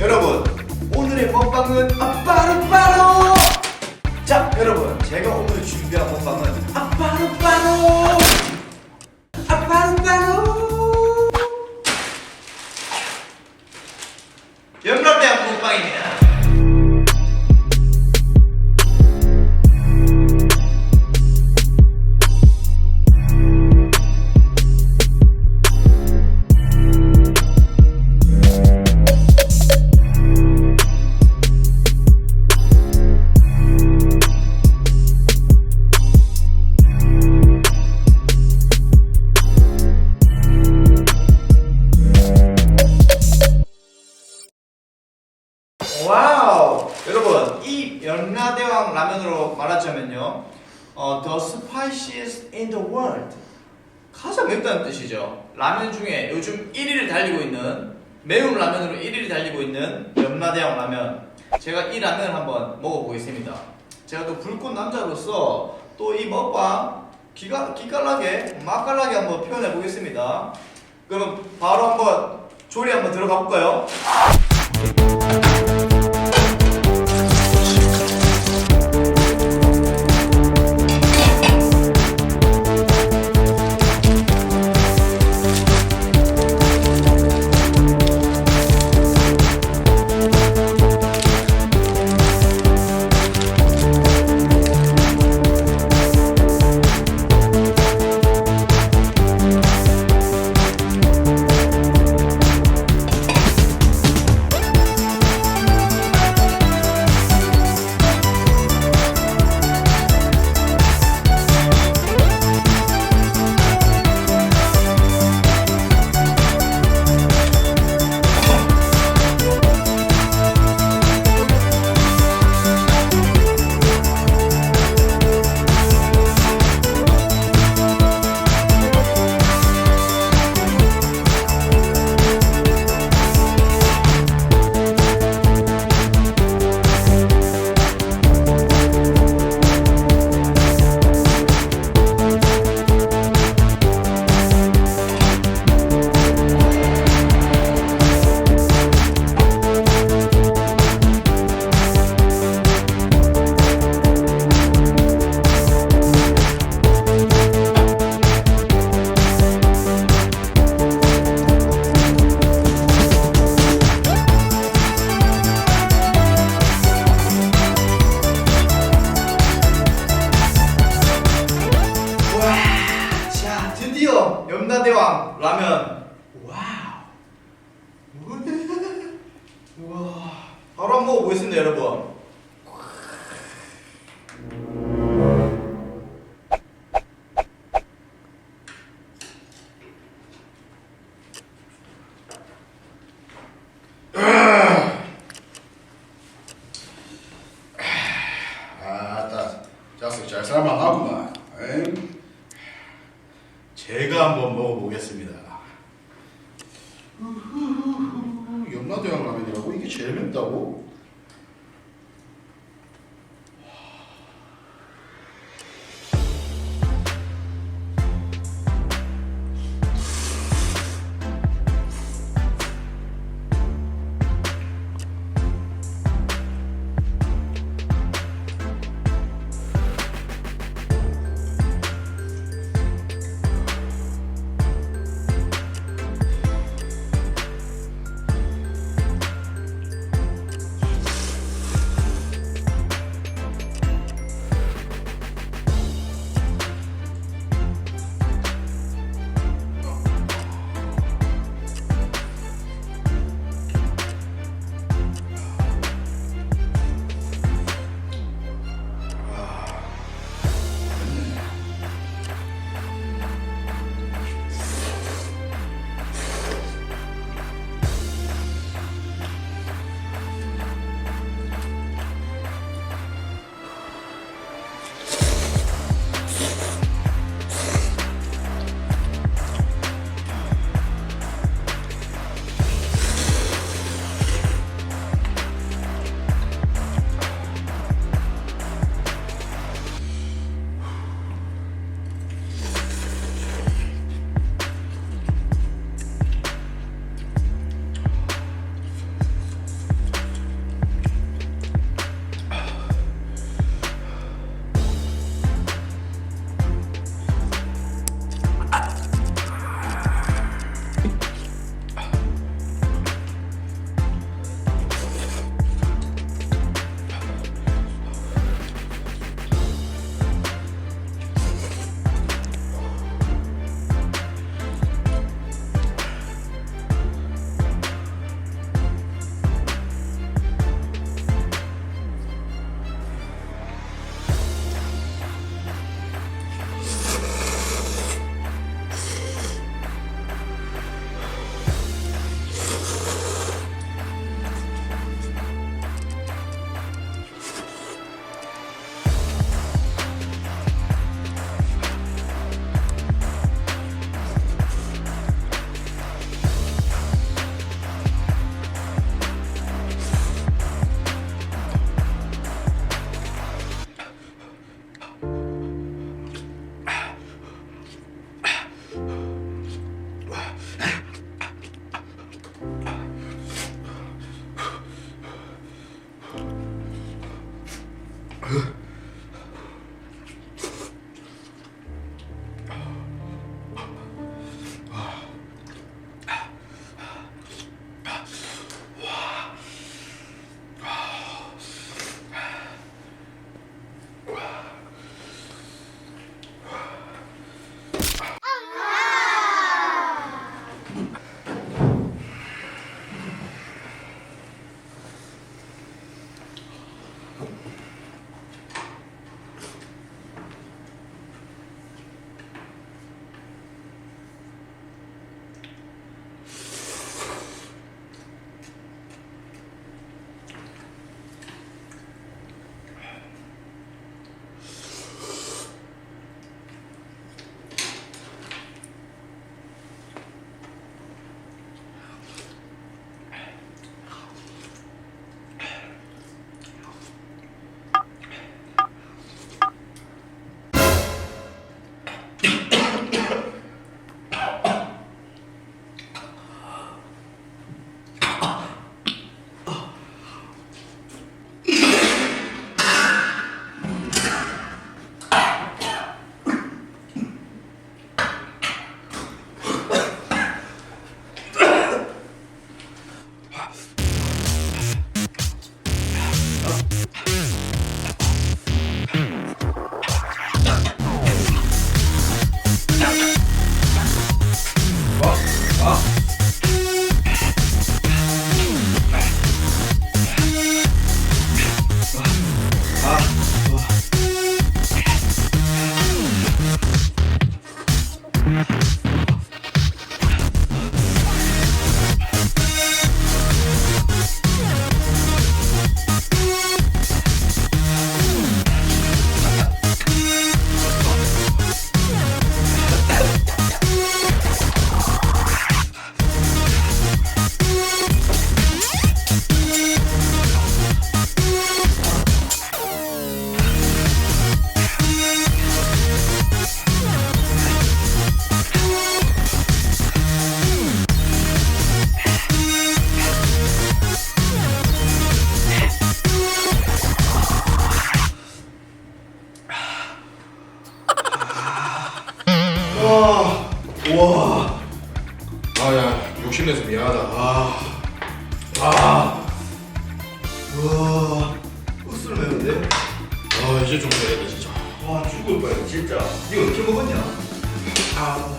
여러분 오늘의 먹방은 아빠루빠루 자 여러분 제가 오늘 준비한 먹방은 아빠루빠루 world. 가장 맵다는 뜻이죠. 라면 중에 요즘 1위를 달리고 있는 매운 라면으로 1위를 달리고 있는 연라대왕 라면. 제가 이 라면을 한번 먹어보겠습니다. 제가 또 불꽃 남자로서 또 이 먹방 기가, 기깔나게, 맛깔나게 한번 표현해 보겠습니다. 그러면 바로 한번 조리 한번 들어가 볼까요? 와우. 와, 바로 한번 먹어보겠습니다, 여러분. 아따 자식 잘 살만하구만 에이? 제가 한번 먹어보겠습니다 이거 어떻게 먹었냐? 아,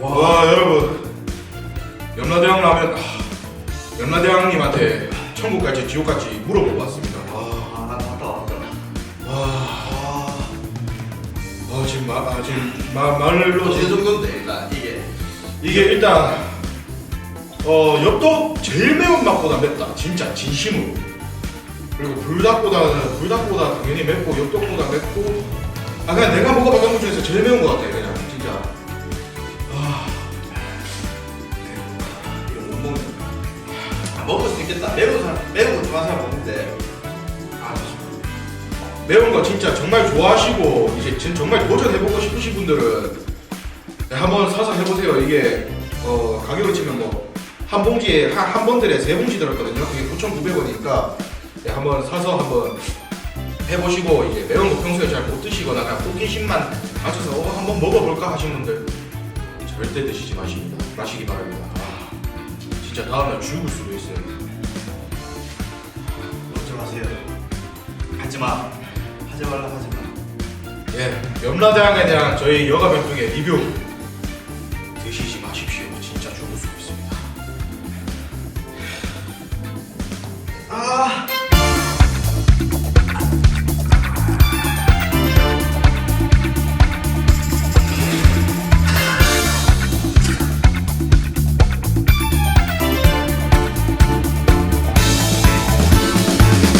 와, 와 여러분. 염라대왕 라면 아, 염라대왕님한테 천국 갈지 지옥 갈지 물어보고 왔습니다. 와, 아나 갔다 왔다. 와, 와 아, 지금 마, 아, 지금 마, 말로 어느 지금 정도인데 일단 이게? 이게 일단 어 엽떡 제일 매운 맛보다 맵다. 진짜 진심으로 그리고 불닭보다는 불닭보다 당연히 맵고 엽떡보다 맵고. 아 그냥 내가 먹어봤던 것 중에서 제일 매운 것 같아 그냥 진짜. 아 이거 못 먹네. 아, 먹을 수 있겠다. 매운 사람 매운 거 좋아하는 사람 먹는데. 아, 매운 거 진짜 정말 좋아하시고 이제 진- 정말 도전해보고 싶으신 분들은 네, 한번 사서 해보세요. 이게 어, 가격을 치면 뭐 한 봉지에 한, 한 번들에 세 봉지 들었거든요. 그게 9,900원이니까 네, 한번 사서 한번 해보시고 이제 매운 거 평소에 잘 못 드시거나 그냥 호기심만 가져서 어, 한번 먹어볼까 하신 분들 절대 드시지 마십니다. 마시기 바랍니다. 아, 진짜 다음날 죽을 수도 있어요. 먹지 마세요 하지 마 하지 말라 하지 마 예, 염라대왕에 대한 저희 여가 면통의 리뷰